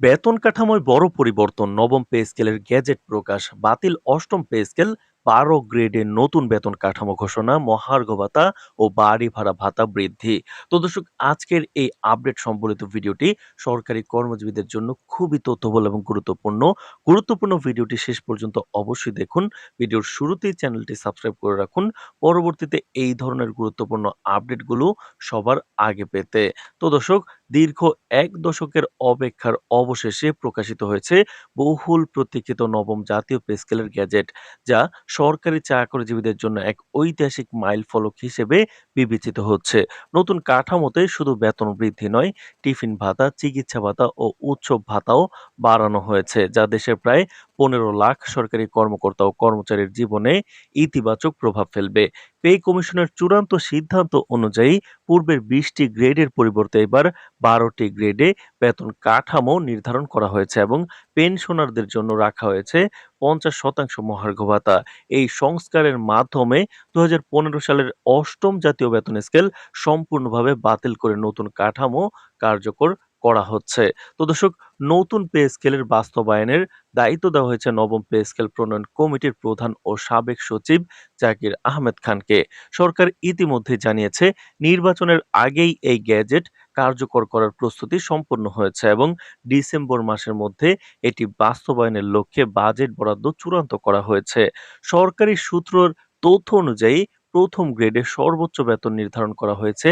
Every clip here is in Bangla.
বেতন কাঠামোয় বড় পরিবর্তন। নবম পে স্কেলের গেজেট প্রকাশ। বাতিল অষ্টম পে স্কেল বারো গ্রেডের নতুন বেতন কাঠামো ঘোষণা মহার্ঘ ভাতা ও বাড়ি ভাড়া ভাতা বৃদ্ধি। তো দর্শক, আজকের এই আপডেট সম্বলিত ভিডিওটি সরকারি কর্মজীবীদের জন্য খুবই তথ্যবল এবং গুরুত্বপূর্ণ। গুরুত্বপূর্ণ ভিডিওটি শেষ পর্যন্ত অবশ্যই দেখুন। ভিডিওর শুরুতেই চ্যানেলটি সাবস্ক্রাইব করে রাখুন। পরবর্তীতে এই ধরনের গুরুত্বপূর্ণ আপডেটগুলো সবার আগে পেতে। তো দর্শক, দীর্ঘ এক দশকের অপেক্ষার অবশেষে প্রকাশিত হয়েছে বহুল প্রতীক্ষিত নবম জাতীয় পে স্কেলের গ্যাজেট, যা সরকারি চাকরিজীবীদের জন্য এক ঐতিহাসিক মাইল ফলক হিসেবে বিবেচিত হচ্ছে। নতুন কাঠামোতে শুধু বেতন বৃদ্ধি নয়, টিফিন ভাতা, চিকিৎসা ভাতা ও উৎসব ভাতাও বাড়ানো হয়েছে, যা দেশের প্রায় পনেরো লাখ সরকারি কর্মকর্তা ও কর্মচারীর জীবনে ইতিবাচক প্রভাব ফেলবে। পে কমিশনের চূড়ান্ত সিদ্ধান্ত অনুযায়ী পূর্বের বিশটি গ্রেডের পরিবর্তে এবার বারোটি গ্রেডে বেতন কাঠামো নির্ধারণ করা হয়েছে এবং পেনশনারদের জন্য রাখা হয়েছে পঞ্চাশ শতাংশ মহার্ঘ ভাতা। এই সংস্কারের মাধ্যমে দু হাজার পনেরো সালের অষ্টম জাতীয় বেতন স্কেল সম্পূর্ণভাবে বাতিল করে নতুন কাঠামো কার্যকর করা হচ্ছে। তো দর্শক নতুন পে স্কেলের বাস্তবায়নের দায়িত্ব দেওয়া হয়েছে নবম পে স্কেল প্রণয়ন কমিটির প্রধান ও সাবেক সচিব জাকির আহমেদ খানকে। সরকার ইতিমধ্যে জানিয়েছে, নির্বাচনের আগেই এই গ্যাজেট কার্যকর করার প্রস্তুতি সম্পন্ন হয়েছে এবং ডিসেম্বর মাসের মধ্যে এটি বাস্তবায়নের লক্ষ্যে বাজেট বরাদ্দ চূড়ান্ত করা হয়েছে। সরকারি সূত্রর তথ্য অনুযায়ী, প্রথম গ্রেডে সর্বোচ্চ বেতন নির্ধারণ করা হয়েছে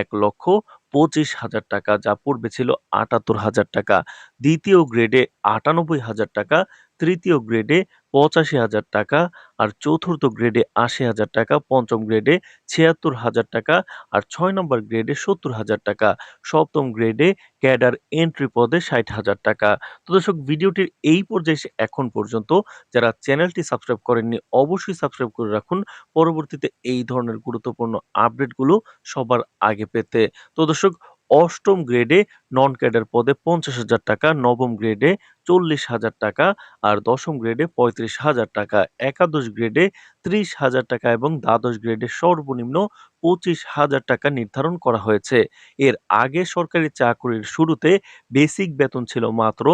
এক লক্ষ পঁচিশ হাজার টাকা যা পূর্বে ছিল আটাত্তর হাজার টাকা। দ্বিতীয় গ্রেডে আটানব্বই হাজার টাকা তৃতীয় গ্রেডে পঁচাশি হাজার টাকা আর চতুর্থ গ্রেডে আশি হাজার টাকা, পঞ্চম গ্রেডে ছিয়াত্তর হাজার টাকা আর ছয় নম্বর গ্রেডে সত্তর হাজার টাকা। সপ্তম গ্রেডে ক্যাডার এন্ট্রি পদে ষাট হাজার টাকা। তো দর্শক, ভিডিওটির এই পর্যায়ে এখন পর্যন্ত যারা চ্যানেলটি সাবস্ক্রাইব করেননি, অবশ্যই সাবস্ক্রাইব করে রাখুন। পরবর্তীতে এই ধরনের গুরুত্বপূর্ণ আপডেটগুলো সবার আগে পেতে। তো দর্শক অষ্টম গ্রেডে নন ক্যাডার পদে পঞ্চাশ হাজার টাকা, নবম গ্রেডে চল্লিশ হাজার টাকা আর দশম গ্রেডে পঁয়ত্রিশ হাজার টাকা। একাদশ গ্রেডে ত্রিশ হাজার টাকা এবং দ্বাদশ গ্রেডে সর্বনিম্ন পঁচিশ হাজার টাকা নির্ধারণ করা হয়েছে। এর আগে সরকারি চাকরির শুরুতে বেসিক বেতন ছিল মাত্র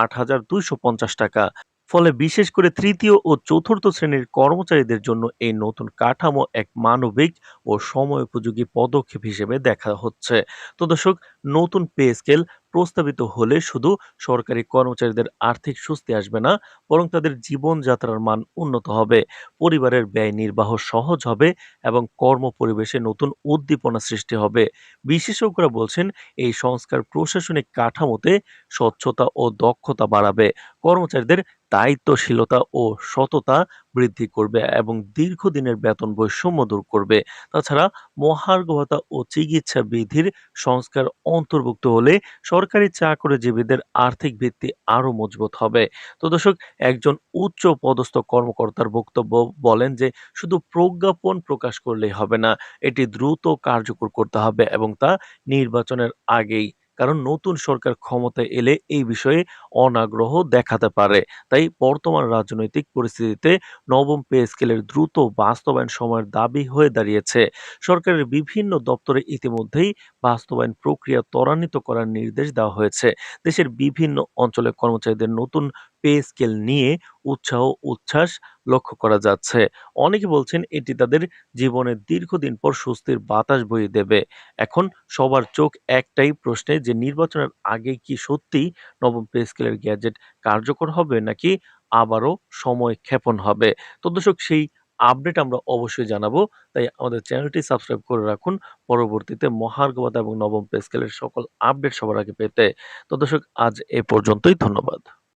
আট হাজার দুইশো পঞ্চাশ টাকা। ফলে বিশেষ করে তৃতীয় ও চতুর্থ শ্রেণির কর্মচারীদের জন্য এই নতুন কাঠামো এক মানবিক ও সময় উপযোগী পদক্ষেপ হিসেবে দেখা হচ্ছে। তো দর্শক, নতুন পে স্কেল প্রস্তাবিত হলে শুধু সরকারি কর্মচারীদের আর্থিক স্বস্তি আসবে না, বরং তাদের জীবনযাত্রার মান উন্নত হবে। পরিবারের ব্যয় নির্বাহ সহজ হবে এবং কর্ম পরিবেশে নতুন উদ্দীপনা সৃষ্টি হবে। বিশেষজ্ঞরা বলছেন, এই সংস্কার প্রশাসনিক কাঠামোতে স্বচ্ছতা ও দক্ষতা বাড়াবে। কর্মচারীদের দায়িত্বশীলতা ও সততা বৃদ্ধি করবে এবং দীর্ঘদিনের বেতন বৈষম্য দূর করবে। তাছাড়া মহার্ঘ ভাতা ও চিকিৎসা বিধির সংস্কার অন্তর্ভুক্ত হলে সরকারি চাকরিজীবীদের আর্থিক ভিত্তি আরও মজবুত হবে। তো দর্শক, একজন উচ্চ পদস্থ কর্মকর্তার বক্তব্য বলেন যে, শুধু প্রজ্ঞাপন প্রকাশ করলেই হবে না, এটি দ্রুত কার্যকর করতে হবে এবং তা নির্বাচনের আগেই কারণ নতুন সরকার ক্ষমতায় এলে এই বিষয়ে অনাগ্রহ দেখাতে পারে। তাই বর্তমান রাজনৈতিক পরিস্থিতিতে নবম পে স্কেলের দ্রুত বাস্তবায়ন সময়ের দাবি হয়ে দাঁড়িয়েছে। সরকারের বিভিন্ন দপ্তরে ইতিমধ্যেই বাস্তবায়ন প্রক্রিয়া ত্বরান্বিত করার নির্দেশ দেওয়া হয়েছে। দেশের বিভিন্ন অঞ্চলে কর্মচারীদের নতুন পে স্কেল নিয়ে উৎসাহ উচ্ছ্বাস লক্ষ্য করা যাচ্ছে। অনেকে বলছেন এটি তাদের জীবনে দীর্ঘদিন পর স্বস্তির বাতাস বইয়ে দেবে। এখন সবার চোখ একটাই প্রশ্নে যে নির্বাচনের আগে কি সত্যি নবম পে স্কেলের গ্যাজেট কার্যকর হবে নাকি আবারও সময় ক্ষেপণ হবে? তো দর্শক, সেই আপডেট আমরা অবশ্যই জানাব। তাই আমাদের চ্যানেলটি সাবস্ক্রাইব করে রাখুন। পরবর্তীতে মহার্ঘবতা এবং নবম পেস্কেলের সকল আপডেট সবার আগে পেতে। তো দর্শক, আজ এ পর্যন্তই। ধন্যবাদ।